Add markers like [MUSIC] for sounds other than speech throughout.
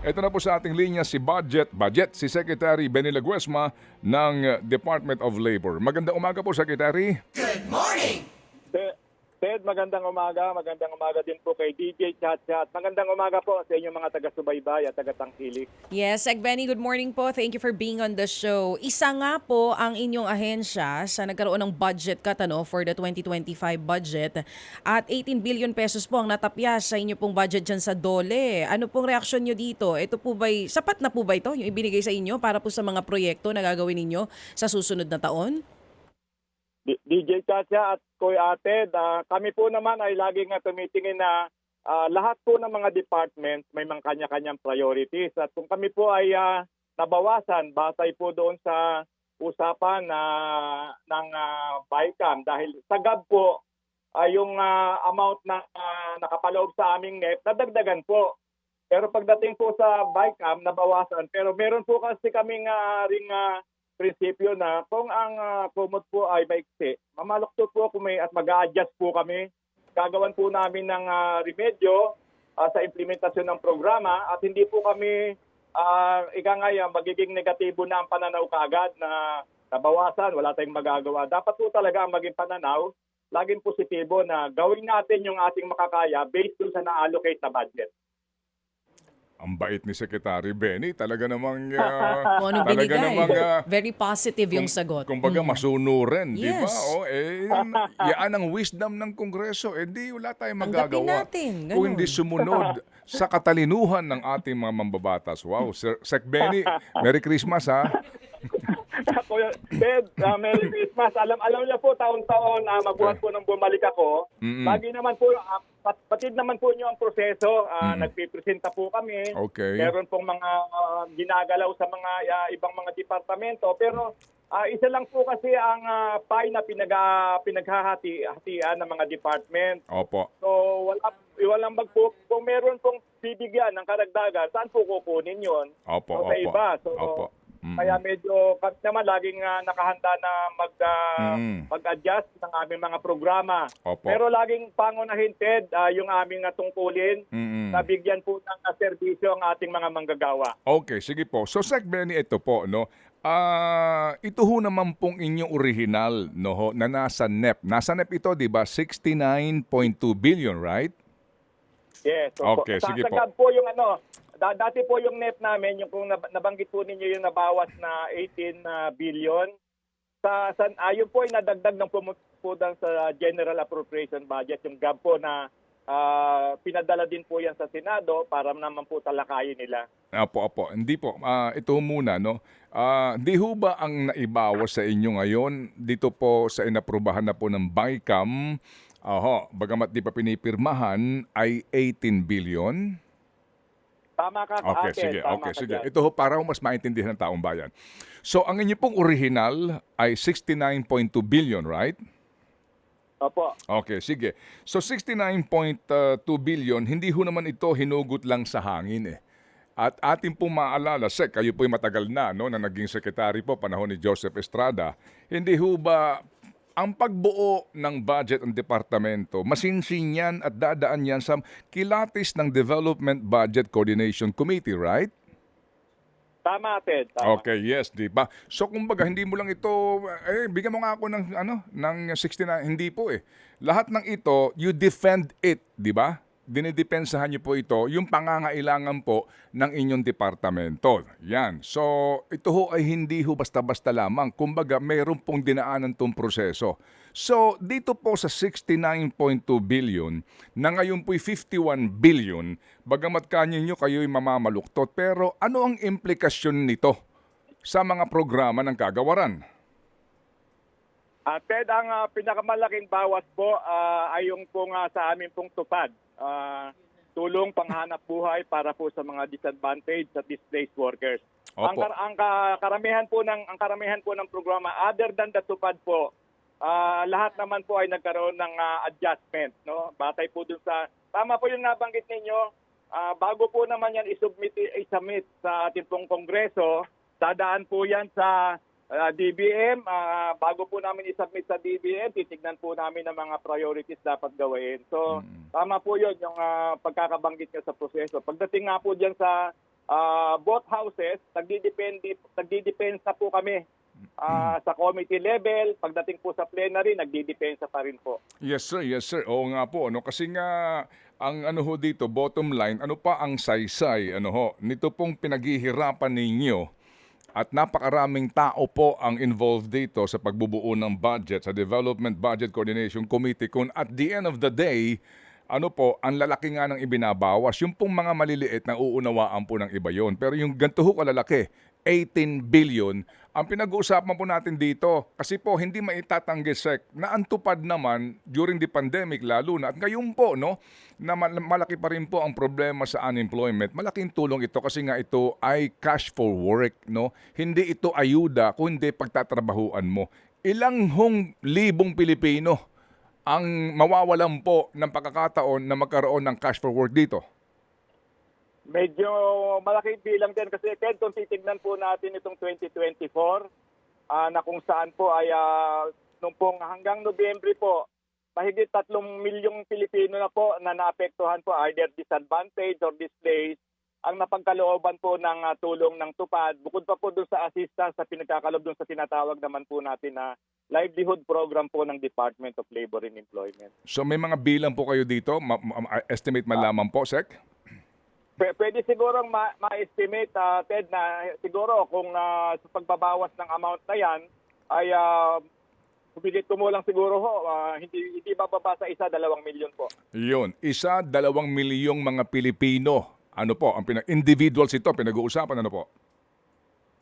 Ito na po sa ating linya si Budget, Budget, si Secretary Benny Laguesma ng Department of Labor. Magandang umaga po, Secretary. Ted, Ted, magandang umaga. Magandang umaga din po kay DJ Chat Chat. Magandang umaga po sa inyong mga taga-subaybay at taga-tangkilik. Yes, Sec Benny, good morning po. Thank you for being on the show. Isa nga po ang inyong ahensya sa nagkaroon ng budget cut ano, for the 2025 budget at 18 billion pesos po ang natapyas sa inyo pong budget dyan sa DOLE. Ano pong reaksyon nyo dito? Ito po ba'y, sapat na po ba ito yung ibinigay sa inyo para po sa mga proyekto na gagawin ninyo sa susunod na taon? DJ Chacha at Kuya Ted, ah, kami po naman ay laging nga tumitingin na ah, lahat po ng mga departments may mga kanya-kanyang priorities. At kung kami po ay ah, nabawasan, batay po doon sa usapan na ng uh, BICAM dahil sa GAB po ay yung ah, amount na ah, nakapaloob sa aming NEP, nadagdagan po. Pero pagdating po sa BICAM, nabawasan. Pero meron po kasi kaming ah, ring ah, prinsipyo na kung ang uh, kumot po ay maiksi, mamaluktot po kami at mag-a-adjust po kami. Gagawan po namin ng ah, remedyo ah, sa implementasyon ng programa at hindi po kami uh, ika magiging negatibo na ang pananaw kaagad na nabawasan, wala tayong magagawa. Dapat po talaga ang maging pananaw, laging positibo na gawin natin yung ating makakaya based sa na-allocate na budget. Ang bait ni Secretary Benny. Talaga namang... [LAUGHS] Kung ano talaga binigay. namang... ah, Very positive yung sagot. Kumbaga Mm. masunurin, di ba? Yes. O, eh, yan [LAUGHS] ang wisdom ng Kongreso. Eh, di wala tayong Tanggapin magagawa. natin, ganun. Kung hindi sumunod [LAUGHS] sa katalinuhan ng ating mga mambabatas. Wow, Sir, Sec Benny, Merry Christmas ha. Kuya Ted, ah, Merry Christmas. Alam alam niyo po taon-taon na mabuhat po nang bumalik ako. Mm-mm. Lagi naman po ah, pat- patid naman po niyo ang proseso. Ah, Mm. Nagpipresenta po kami. Okay. Meron pong mga ah, ginagalaw sa mga ah, ibang mga departamento pero ah, isa lang po kasi ang uh, pie na pinag pinaghahati-hatian ng mga department. Opo. So wala walang magpo kung meron pong bibigyan ng karagdagan, saan po kukunin 'yon? Opo, So, sa opo. iba. So, Opo. Mm. kaya medyo kami naman laging ah, nakahanda na mag ah, Mm. mag-adjust ng aming mga programa. Opo. Pero laging pangunahin Ted ah, yung aming ah, tungkulin Mm-mm. na bigyan po ng ah, serbisyo ang ating mga manggagawa. Okay, sige po. So Sec Benny, ito po, no? Ah, ito ho naman pong inyong original, no, ho, na nasa NEP. Nasa NEP ito, di ba? 69.2 billion, right? Yes. so po- Okay, sa, sige po. GAB po yung ano, da- dati po yung net namin, yung kung nab- nabanggit po ninyo yung nabawas na 18 na billion, sa, sa ayun po ay nadagdag ng pumupudan sa General Appropriation Budget, yung GAB po na ah, pinadala din po yan sa Senado para naman po talakayin nila. Apo, apo. Hindi po. Ah, ito muna, no? Ah, di ho ba ang naibawas sa inyo ngayon dito po sa inaprubahan na po ng BICAM, Oho, bagamat di pa pinipirmahan, ay 18 billion? Tama ka, Okay, Ate, sige. tama Okay, ka sige. dyan. Ito ho, para ho mas maintindihan ng taong bayan. So, ang inyo pong original ay 69.2 billion, right? Opo. Okay, sige. So 69.2 billion, hindi ho naman ito hinugot lang sa hangin eh. At atin pong maalala, Sek, kayo po'y matagal na no, na naging sekretary po panahon ni Joseph Estrada. Hindi ho ba ang pagbuo ng budget ng departamento, masinsin yan at dadaan yan sa kilatis ng Development Budget Coordination Committee, right? Tama, Ted. Tama. Okay, yes, di ba? So kumbaga hindi mo lang ito eh bigyan mo nga ako ng ano ng 69 hindi po eh. Lahat ng ito you defend it, di ba? Dinidepensahan niyo po ito yung pangangailangan po ng inyong departamento. Yan. So ito ho ay hindi ho basta-basta lamang. Kumbaga mayroon pong dinaanan tong proseso. So dito po sa 69.2 billion na ngayon po'y 51 billion, bagamat kanyo nyo kayo'y mamamaluktot, pero ano ang implikasyon nito sa mga programa ng kagawaran? Ah, Ted, ang ah, pinakamalaking bawas po ah, ay yung pong ah, sa amin pong tupad. Ah, tulong panghanap buhay para po sa mga disadvantaged at displaced workers. Ang, Opo. kar- ang ka- karamihan po ng ang karamihan po ng programa other than the tupad po, ah, lahat naman po ay nagkaroon ng ah, adjustment, no? Batay po dun sa tama po yung nabanggit ninyo. ah, bago po naman yan isubmit i-submit sa ating pong kongreso, dadaan po yan sa Ah, DBM, ah, bago po namin isubmit sa DBM, titignan po namin ang mga priorities dapat gawin. So, tama po yun, yung ah, pagkakabanggit nyo sa proseso. Pagdating nga po dyan sa ah, both houses, nagdidepende, nagdidepensa po kami ah, sa committee level. Pagdating po sa plenary, nagdidepensa pa rin po. Yes sir, yes sir. Oo nga po ano kasi nga ang ano ho dito bottom line, ano pa ang saysay ano ho nito pong pinaghihirapan ninyo at napakaraming tao po ang involved dito sa pagbubuo ng budget sa Development Budget Coordination Committee kung at the end of the day ano po, ang lalaki nga ng ibinabawas. Yung pong mga maliliit na uunawaan po ng iba yon. Pero yung ganito ho kalalaki, 18 billion, ang pinag-uusapan po natin dito, kasi po hindi maitatanggi sec, na ang tupad naman during the pandemic lalo na, at ngayon po, no, na mal- malaki pa rin po ang problema sa unemployment. Malaking tulong ito kasi nga ito ay cash for work, no? Hindi ito ayuda, kundi pagtatrabahuan mo. Ilang hong libong Pilipino ang mawawalan po ng pagkakataon na magkaroon ng cash for work dito? Medyo malaking bilang din kasi Ted, kung titignan po natin itong 2024, ah, na kung saan po ay ah, nung pong hanggang Nobyembre po, mahigit tatlong milyong Pilipino na po na naapektuhan po either disadvantage or displaced ang napagkalooban po ng ah, tulong ng tupad. Bukod pa po doon sa assistance sa pinagkakalob doon sa tinatawag naman po natin na livelihood program po ng Department of Labor and Employment. So may mga bilang po kayo dito, ma- ma- estimate man lamang po, Sec? Pwede siguro ma- ma-estimate, ah, Ted, na siguro kung ah, sa pagbabawas ng amount na yan, ay uh, humigit kumulang siguro ho, ah, hindi, hindi bababa sa isa, dalawang milyon po. Yun, isa, dalawang milyong mga Pilipino. Ano po, ang pinag individuals ito, pinag-uusapan ano po?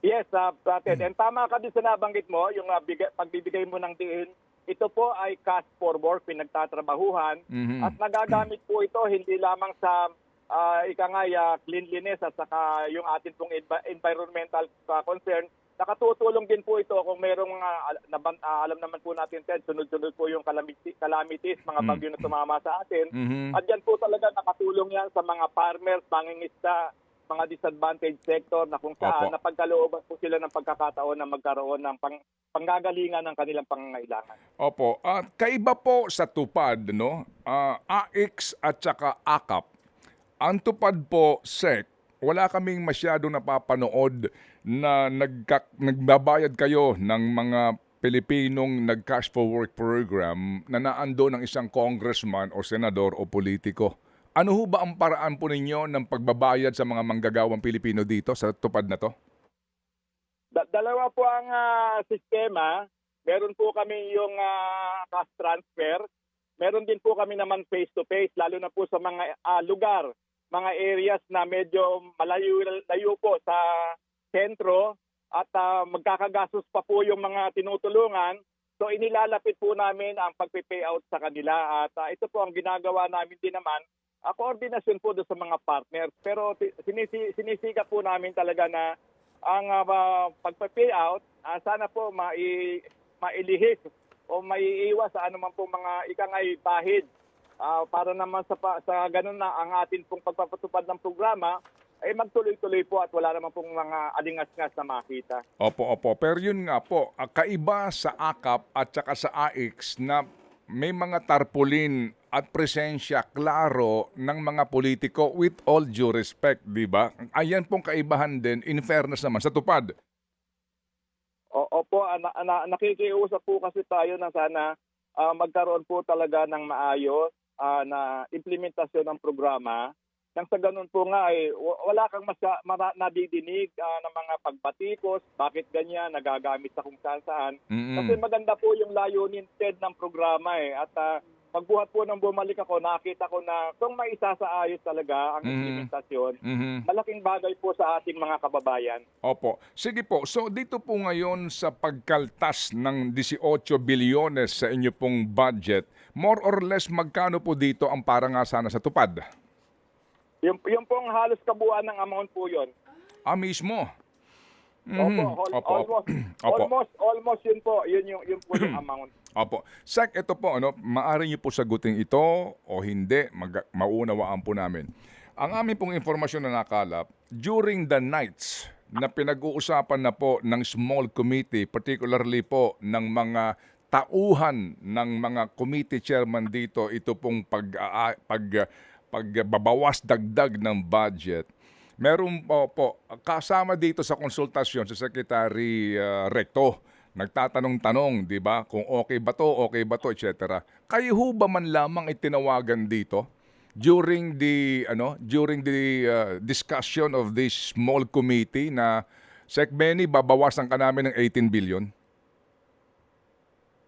Yes, uh, Ted, and tama ka din sa nabanggit mo, yung ah, bigay- pagbibigay mo ng diin, ito po ay cash for work, pinagtatrabahuhan, Mhm. at nagagamit po ito hindi lamang sa uh, ikangay ah, cleanliness at saka yung atin pong envi- environmental concern. Nakatutulong din po ito kung merong naban- ah, alam naman po natin Ted, sunod-sunod po yung calamity, calamities, mga Mm. bagyo na tumama sa atin. Mhm. At yan po talaga nakatulong yan sa mga farmers, mangingisda, mga disadvantaged sector na kung saan Opo. napagkalooban po sila ng pagkakataon na magkaroon ng pang, panggagalingan ng kanilang pangangailangan. Opo, at kaiba po sa tupad, no? Ah, AX at saka AKAP. Ang po, SEC, wala kaming masyado napapanood na nagka, nagbabayad kayo ng mga Pilipinong nag-cash for work program na naando ng isang congressman o senador o politiko. Ano ho ba ang paraan po ninyo ng pagbabayad sa mga manggagawang Pilipino dito sa tupad na to? Da- dalawa po ang ah, sistema. Meron po kami yung ah, cash transfer. Meron din po kami naman face-to-face, lalo na po sa mga ah, lugar, mga areas na medyo malayo layo po sa sentro at ah, magkakagastos pa po yung mga tinutulungan. So inilalapit po namin ang pagpe-payout sa kanila at ah, ito po ang ginagawa namin din naman a koordinasyon po doon sa mga partners. Pero sinisi, sinisika po namin talaga na ang uh, pagpa-payout, ah, sana po mai, mailihis o maiiwas sa anuman po mga ikangay bahid Ah, para naman sa, sa ganun na ang atin pong pagpapatupad ng programa ay magtuloy-tuloy po at wala naman pong mga alingas-ngas na makita. Opo, opo. Pero yun nga po, kaiba sa AKAP at saka sa AX na may mga tarpaulin at presensya klaro ng mga politiko with all due respect, di ba? Ayan pong kaibahan din, in fairness naman, sa tupad. O, opo, ana, ana, nakikiusap po kasi tayo na sana ah, magkaroon po talaga ng maayos ah, na implementasyon ng programa. Nang sa ganun po nga ay wa- wala kang masya, mara, nadidinig ah, ng mga pagbatikos, bakit ganyan, nagagamit sa kung saan saan. Mm-mm. Kasi maganda po yung layunin Ted ng programa eh. At ah, pagbuhat po ng bumalik ako, nakita ko na kung may isasaayos talaga ang Mhm. implementasyon, Mhm. malaking bagay po sa ating mga kababayan. Opo. Sige po. So dito po ngayon sa pagkaltas ng 18 bilyones sa inyo pong budget, more or less magkano po dito ang para nga sana sa tupad? Yung, yung pong halos kabuuan ng amount po yun. Ah, mismo. Opo, Mhm. al- Opo, opo. almost, [CLEARS THROAT] Opo. almost, almost yun po. Yun yung, yun po yung [CLEARS THROAT] amount. Opo. Sek, ito po, ano, maaari niyo po sagutin ito o hindi, mag- maunawaan po namin. Ang aming pong informasyon na nakalap, during the nights na pinag-uusapan na po ng small committee, particularly po ng mga tauhan ng mga committee chairman dito, ito pong pag, pag, pagbabawas dagdag ng budget, Meron po, po kasama dito sa konsultasyon si Secretary ah, Recto. Nagtatanong-tanong, di ba? Kung okay ba to, okay ba to, etc. Kayo ho ba man lamang itinawagan dito during the ano, during the ah, discussion of this small committee na Sec Benny, babawasan ka namin ng 18 billion?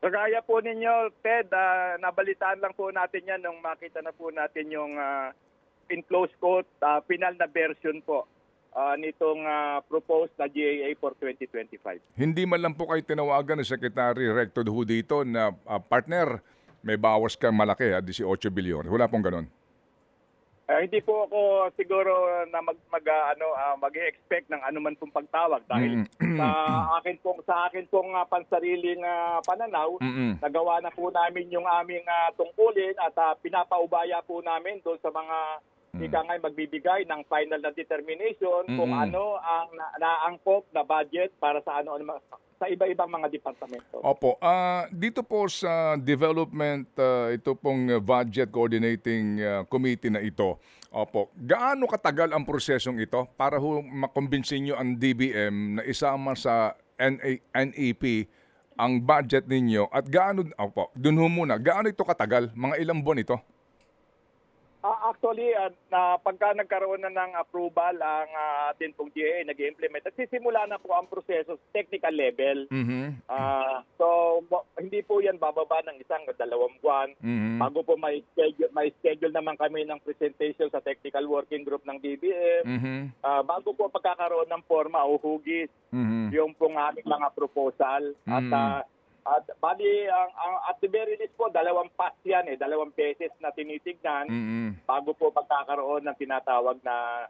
Kagaya po ninyo, Ted, ah, nabalitaan lang po natin yan nung makita na po natin yung ah, in close quote, ah, final na version po ah, nitong ah, proposed na GAA for 2025. Hindi man lang po kayo tinawagan ni Secretary Recto ho dito na ah, partner, may bawas kang malaki, ha, 18 billion. Wala pong ganun. Ah, hindi po ako siguro na mag, mag ah, ano ah, mag-expect ng anuman pong pagtawag dahil Mm. sa akin pong sa akin pong ah, pansariling ah, pananaw Mm-mm. nagawa na po namin yung aming ah, tungkulin at ah, pinapaubaya po namin doon sa mga ika nga magbibigay ng final na determination kung ano ang na- naangkop na budget para sa ano ano sa iba-ibang mga departamento. Opo, ah, dito po sa development, ah, ito pong budget coordinating ah, committee na ito, opo, gaano katagal ang prosesong ito para ho makumbinsin nyo ang DBM na isama sa NA, NEP ang budget ninyo at gaano, opo, dun ho muna, gaano ito katagal? Mga ilang buwan ito? Ah, actually, ah, na pagka nagkaroon na ng approval ang ah, atin pong GA nag-implement, at sisimula na po ang proseso sa technical level. Mhm. Ah, so, hindi po yan bababa ng isang o dalawang buwan. Mhm. Bago po may schedule, may schedule naman kami ng presentation sa technical working group ng DBM. Mhm. Ah, bago po pagkakaroon ng forma o hugis, Mhm. yung pong aming mga proposal. At, Mm. At bali, ang, ang, at the very least po, dalawang pass yan eh, dalawang beses na tinitignan Mhm. bago po pagkakaroon ng tinatawag na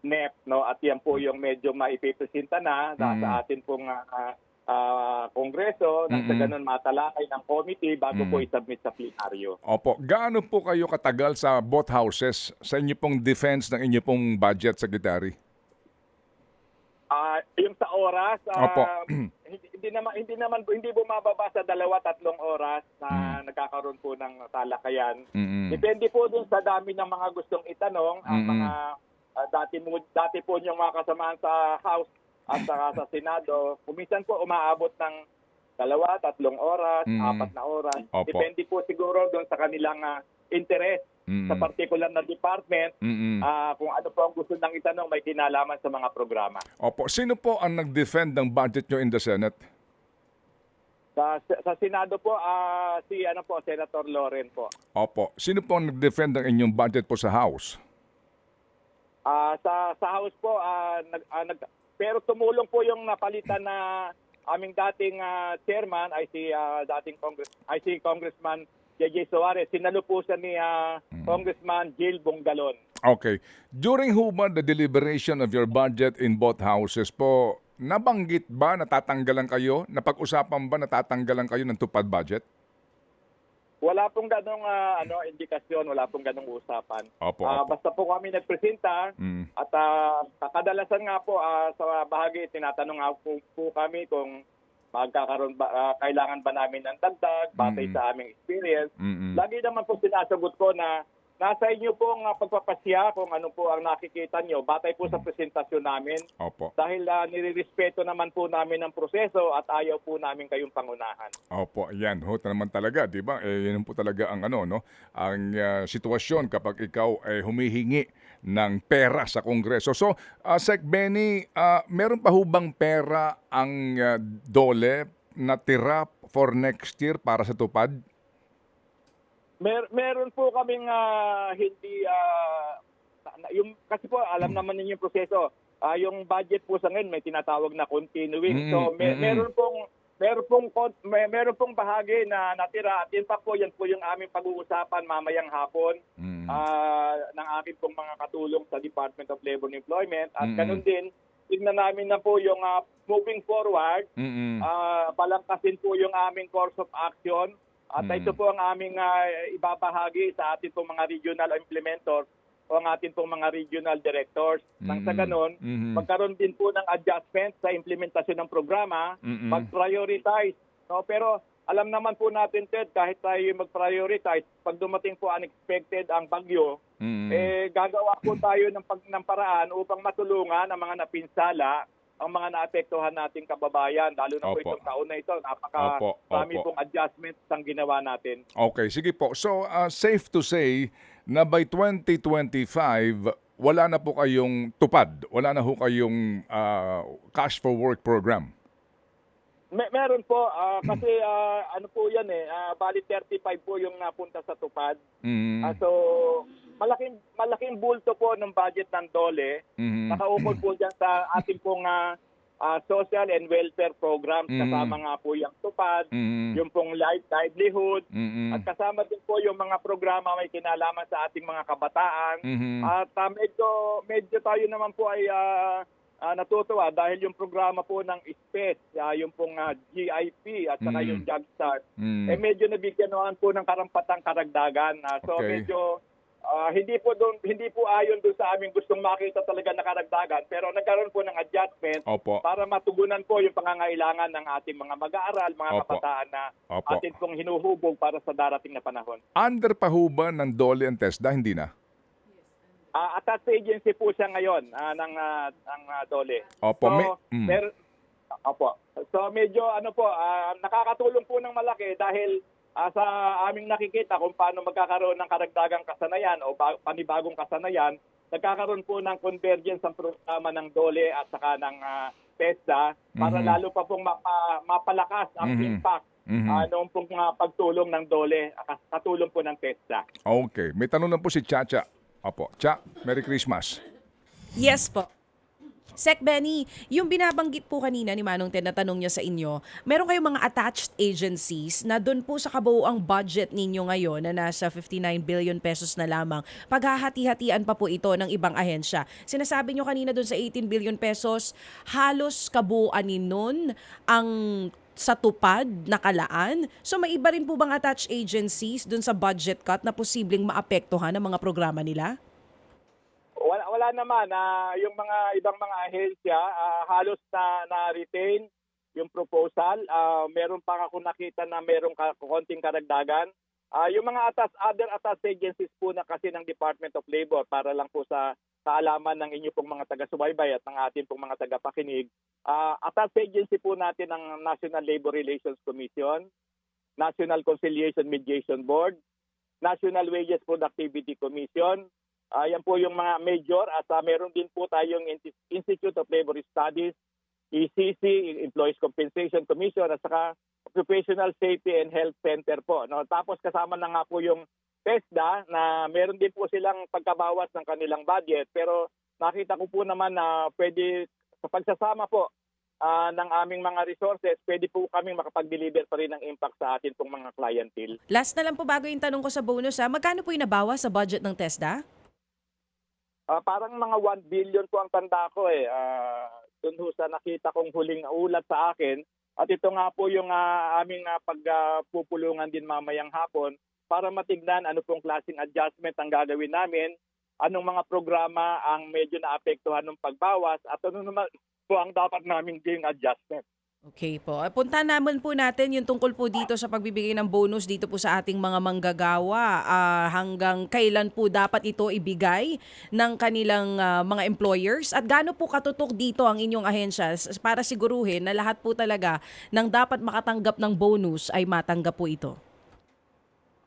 NEP. No? At yan po yung medyo maipipresenta na sa- Mm. sa atin pong ah, ah, kongreso nang sa ganun matalakay ng committee bago Mm. po i-submit sa plenaryo. Opo, gaano po kayo katagal sa both houses sa inyo pong defense ng inyo pong budget, Secretary? Ah, yung sa oras, ah, Opo. hindi, [CLEARS THROAT] hindi naman hindi naman hindi bumababa sa dalawa tatlong oras na Mm. nagkakaroon po ng talakayan. Mhm. Depende po dun sa dami ng mga gustong itanong ang Mm-mm. mga ah, dati mo dati po yung mga kasamahan sa House at saka sa [LAUGHS] Senado. Kuminsan po umaabot ng dalawa, tatlong oras, Mm. apat na oras. Opo. Depende po siguro dun sa kanilang ah, interest Mhm. sa particular na department. Mhm. ah, kung ano po ang gusto ng itanong may kinalaman sa mga programa. Opo, sino po ang nag-defend ng budget nyo in the Senate? Sa, sa Senado po, ah, si ano po, Senator Loren po. Opo, sino po ang nag-defend ng inyong budget po sa House? Ah, sa sa House po, ah, nag, ah, nag- pero tumulong po yung napalitan na aming dating ah, chairman ay si ah, dating Congress ay si Congressman JJ Suarez. Sinalo po siya ni ah, Congressman Jill Bongalon. Okay. During ho ba the deliberation of your budget in both houses po, nabanggit ba natatanggalan kayo? Napag-usapan ba natatanggalan kayo ng tupad budget? Wala pong ganong ah, ano indikasyon, wala pong ganong usapan. Opo, Ah, opo. basta po kami nagpresenta Mm. At ah, kadalasan nga po ah, sa bahagi tinatanong po, po kami kung magkakaroon ba ah, kailangan ba namin ng dagdag batay Mm. sa aming experience. Mm-mm. Lagi naman po sinasagot ko na nasa inyo po ang pagpapasya kung ano po ang nakikita nyo batay po sa presentasyon namin Opo. dahil uh, nirirespeto naman po namin ang proseso at ayaw po namin kayong pangunahan. Opo, yan ho naman talaga, 'di ba? Eh yun po talaga ang ano no, ang ah, sitwasyon kapag ikaw ay humihingi ng pera sa Kongreso. So, uh, Sec Benny, ah, meron pa hubang pera ang ah, dole na tira for next year para sa tupad? Mer meron po kaming ah, hindi na- yung kasi po alam naman ninyo yung proseso. Ah, yung budget po sa ngayon may tinatawag na continuing. Mm, so me- mm, mm. meron pong meron pong may, meron pong bahagi na natira at yun pa po yan po yung aming pag-uusapan mamayang hapon Mm. ah, ng aking pong mga katulong sa Department of Labor and Employment at Mm, ganun din tignan namin na po yung ah, moving forward Mm-mm. Ah, palangkasin po yung aming course of action at Mm. ito po ang aming ah, ibabahagi sa ating pong mga regional implementors o ang ating pong mga regional directors. Nang sa Mm. ganon, Mhm. magkaroon din po ng adjustment sa implementasyon ng programa, Mm-mm. mag-prioritize. No? Pero alam naman po natin, Ted, kahit tayo mag-prioritize, pag dumating po unexpected ang bagyo, Mm. eh gagawa po tayo ng, pag, ng paraan upang matulungan ang mga napinsala, ang mga naapektuhan nating kababayan, lalo na po Opo. itong taon na ito. Napaka Opo, dami opo. pong adjustments ang ginawa natin. Okay, sige po. So, uh, safe to say na by 2025, wala na po kayong tupad. Wala na ho kayong uh, cash for work program. Me- meron po, ah, kasi [CLEARS THROAT] ah, ano po yan eh, uh, bali 35 po yung napunta sa tupad. Mm. Ah, so, malaking malaking bulto po ng budget ng DOLE. Mhm. Nakaukol po dyan sa ating pong ah, ah, social and welfare programs. Mm. Kasama nga po yung tupad, Mhm. yung pong life livelihood, Mhm. at kasama din po yung mga programa may kinalaman sa ating mga kabataan. Mhm. At ah, medyo, medyo tayo naman po ay ah, ah, natutuwa dahil yung programa po ng SPES, ah, yung pong ah, GIP at saka Mm. yung Jumpstart, Mm. eh medyo nabigyan naman po ng karampatang karagdagan. Ah, so Okay. medyo ah, hindi po doon hindi po ayon doon sa aming gustong makita talaga na karagdagan pero nagkaroon po ng adjustment Opo. para matugunan po yung pangangailangan ng ating mga mag-aaral, mga Opo. kabataan na Opo. atin pong hinuhubog para sa darating na panahon. Under pa ho ba ng Dolly and TESDA? Hindi na. Ah, attached agency po siya ngayon ah, ng ah, ng ah, DOLE. Opo. So, may, mm. mer- Opo. So medyo ano po, ah, nakakatulong po ng malaki dahil ah, sa aming nakikita kung paano magkakaroon ng karagdagang kasanayan o ba- panibagong kasanayan, nagkakaroon po ng convergence ang programa ng DOLE at saka ng ah, TESDA para Mhm. lalo pa pong mapa- mapalakas ang Mhm. impact ah, noong pong ah, pagtulong ng DOLE, ah, katulong po ng TESDA. Okay. May tanong lang po si Chacha. Opo. Cha, Merry Christmas. Yes po. Sec Benny, yung binabanggit po kanina ni Manong Ted na tanong niya sa inyo, meron kayong mga attached agencies na doon po sa kabuuang budget ninyo ngayon na nasa 59 billion pesos na lamang, paghahati-hatian pa po ito ng ibang ahensya. Sinasabi nyo kanina doon sa 18 billion pesos, halos kabuuan ni nun ang sa tupad na kalaan. So may iba rin po bang attached agencies doon sa budget cut na posibleng maapektuhan ng mga programa nila? Wala, naman. ah, yung mga ibang mga ahensya, ah, halos na, na-retain yung proposal. Ah, meron pa ako nakita na merong ka, konting karagdagan. Ah, yung mga atas, other atas agencies po na kasi ng Department of Labor para lang po sa kaalaman ng inyo pong mga taga-subaybay at ng atin pong mga taga-pakinig. Ah, atas agency po natin ng National Labor Relations Commission, National Conciliation Mediation Board, National Wages Productivity Commission, Ah, yan po yung mga major at ah, meron din po tayong Institute of Labor Studies, ECC, Employees Compensation Commission at saka Occupational Safety and Health Center po. No? Tapos kasama na nga po yung TESDA na meron din po silang pagkabawas ng kanilang budget pero nakita ko po naman na pwede sa pagsasama po ah, ng aming mga resources, pwede po kaming makapag-deliver pa rin ng impact sa atin pong mga clientele. Last na lang po bago yung tanong ko sa bonus ha, magkano po yung nabawas sa budget ng TESDA? Ah, parang mga 1 billion po ang tanda ko eh. Ah, doon ho sa nakita kong huling ulat sa akin. At ito nga po yung ah, aming uh, pagpupulungan din mamayang hapon para matignan ano pong klaseng adjustment ang gagawin namin, anong mga programa ang medyo naapektuhan ng pagbawas at ano naman [LAUGHS] po ang dapat naming gawing adjustment. Okay po. Eh, Punta naman po natin yung tungkol po dito sa pagbibigay ng bonus dito po sa ating mga manggagawa. Ah, hanggang kailan po dapat ito ibigay ng kanilang ah, mga employers? At gaano po katutok dito ang inyong ahensya para siguruhin na lahat po talaga ng dapat makatanggap ng bonus ay matanggap po ito?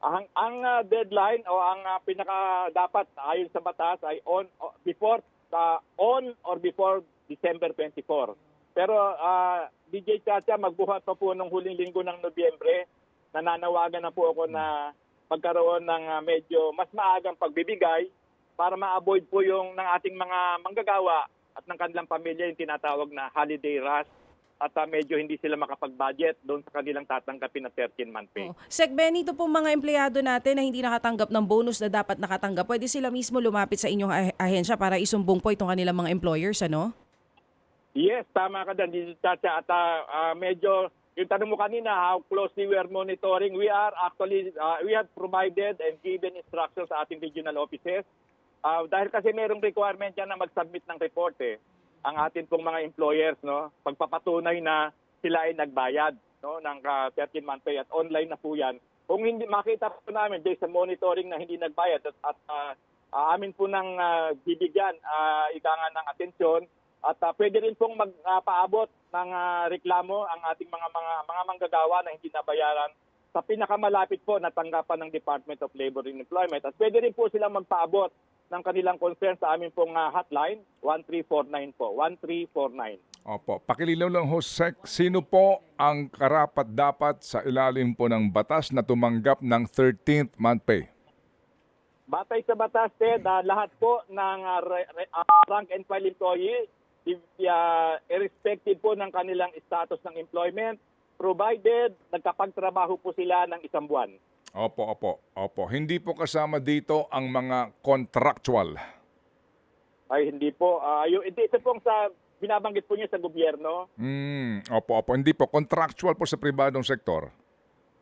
Ang ang ah, deadline o ang ah, pinaka dapat ayon sa batas ay on before ah, on or before December 24. Pero ah, DJ Chacha magbuhat pa po nung huling linggo ng Nobyembre. Nananawagan na po ako na magkaroon ng ah, medyo mas maagang pagbibigay para ma-avoid po yung ng ating mga manggagawa at ng kanilang pamilya yung tinatawag na holiday rush at ah, medyo hindi sila makapag-budget doon sa kanilang tatanggapin na 13-month pay. Oh. Sec Benny, ito pong mga empleyado natin na hindi nakatanggap ng bonus na dapat nakatanggap, pwede sila mismo lumapit sa inyong ah- ahensya para isumbong po itong kanilang mga employers, ano? Yes, tama ka dyan, Dito Chacha. At ah, medyo, yung tanong mo kanina, how closely we are monitoring, we are actually, ah, we have provided and given instructions sa ating regional offices. Ah, dahil kasi merong requirement yan na mag-submit ng report eh, ang atin pong mga employers, no? Pagpapatunay na sila ay nagbayad. no ng ah, 13 month pay at online na po 'yan. Kung hindi makita po namin based sa monitoring na hindi nagbayad at, at ah, ah, amin po nang ah, bibigyan uh, ika nga ng atensyon at ah, pwede rin pong magpaabot ng ah, reklamo ang ating mga mga mga manggagawa na hindi nabayaran sa pinakamalapit po na tanggapan ng Department of Labor and Employment. At pwede rin po silang magpaabot ng kanilang concern sa amin pong ah, hotline 1349 po 1349 Opo, pakilinaw lang ho, Sec, sino po ang karapat dapat sa ilalim po ng batas na tumanggap ng 13th month pay? Batay sa batas, Ted, ah, lahat po ng ah, re- re- ah, rank and file employee, i- ah, irrespective po ng kanilang status ng employment, provided nagkapagtrabaho po sila ng isang buwan. Opo, opo, opo. Hindi po kasama dito ang mga contractual. Ay hindi po. ah, yung, ito, pong sa binabanggit po niyo sa gobyerno. Hmm, opo, opo. Hindi po. Contractual po sa pribadong sektor.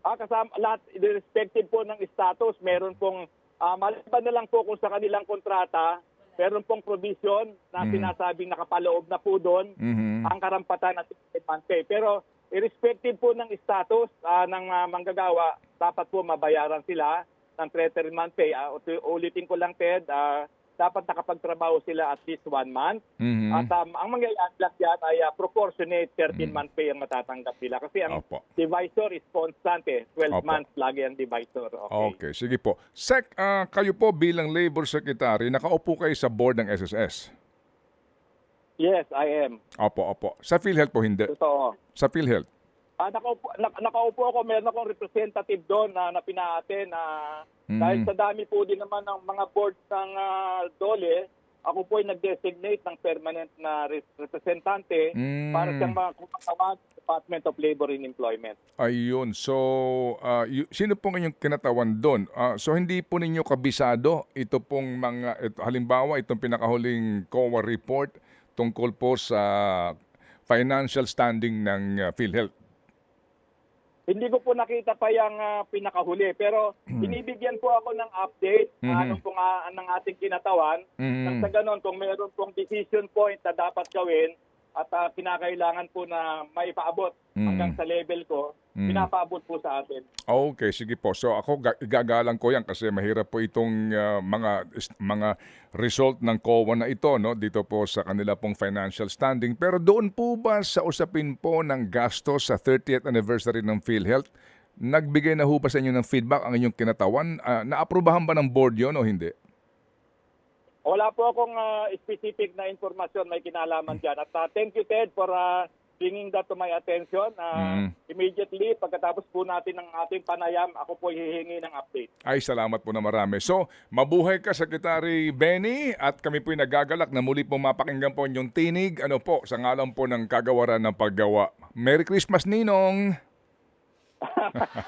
Ah, kasama, lahat, irrespective po ng status, meron pong, ah, maliban na lang po kung sa kanilang kontrata, meron pong provision na Mm. sinasabing nakapaloob na po doon Mhm. ang karampatan at month pay. Pero irrespective po ng status ah, ng ah, manggagawa, dapat po mabayaran sila ng 13 month pay. Utu- ulitin ko lang, Ted, ah, dapat nakapagtrabaho sila at least one month. Mhm. At um, ang mangyayari lang yan ay ah, proportionate 13 month pay ang matatanggap nila. Kasi ang Opo. divisor is constant eh. 12 Opo. months lagi ang divisor. Okay. Okay, sige po. Sec, ah, kayo po bilang labor secretary, nakaupo kayo sa board ng SSS. Yes, I am. Opo, opo. Sa PhilHealth po hindi. Totoo. Sa PhilHealth. Ah, nakaupo, nak- nakaupo ako, meron akong representative doon na, na pinaaten na Mhm. dahil sa dami po din naman ng mga boards ng ah, DOLE, ako po ay nag-designate ng permanent na re- representante Mm. para siyang mga kumakawag sa Department of Labor and Employment. Ayun. So, ah, y- sino pong inyong kinatawan doon? Ah, so, hindi po ninyo kabisado ito pong mga, ito, halimbawa, itong pinakahuling COA report tungkol po sa financial standing ng ah, PhilHealth. Hindi ko po nakita pa yung ah, pinakahuli, pero binibigyan po ako ng update Mhm. mm anong pong ah, ng ating kinatawan. Mhm. Nang sa ganon, kung meron pong decision point na dapat gawin at ah, kinakailangan po na maipaabot Mhm. hanggang sa level ko, Mhm. pinapaabot po sa atin. Okay, sige po. So ako ga- igagalang ko 'yan kasi mahirap po itong ah, mga mga result ng COA na ito no dito po sa kanila pong financial standing. Pero doon po ba sa usapin po ng gastos sa 30th anniversary ng PhilHealth, nagbigay na ho ba sa inyo ng feedback ang inyong kinatawan? Ah, naaprubahan ba ng board 'yon o hindi? Wala po akong ah, specific na informasyon may kinalaman dyan. At ah, thank you, Ted, for ah, bringing that to my attention. Ah, Mhm. Immediately, pagkatapos po natin ng ating panayam, ako po hihingi ng update. Ay, salamat po na marami. So, mabuhay ka, Secretary Benny, at kami po'y nagagalak na muli po mapakinggan po inyong tinig, ano po, sa ngalan po ng kagawaran ng paggawa. Merry Christmas, Ninong! [LAUGHS]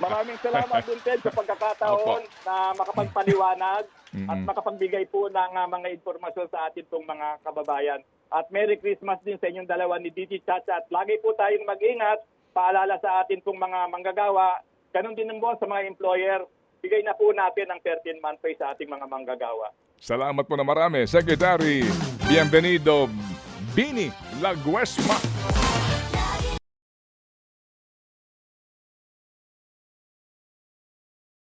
Maraming salamat din, Ted, sa pagkakataon Opo. na makapagpaliwanag at Mhm. makapagbigay po ng ah, mga informasyon sa atin pong mga kababayan. At Merry Christmas din sa inyong dalawa ni Didi Chacha. At lagi po tayong mag-ingat, paalala sa atin pong mga manggagawa. Ganon din po sa mga employer. Bigay na po natin ang 13-month pay sa ating mga manggagawa. Salamat po na marami, Secretary Bienvenido Bini Laguesma.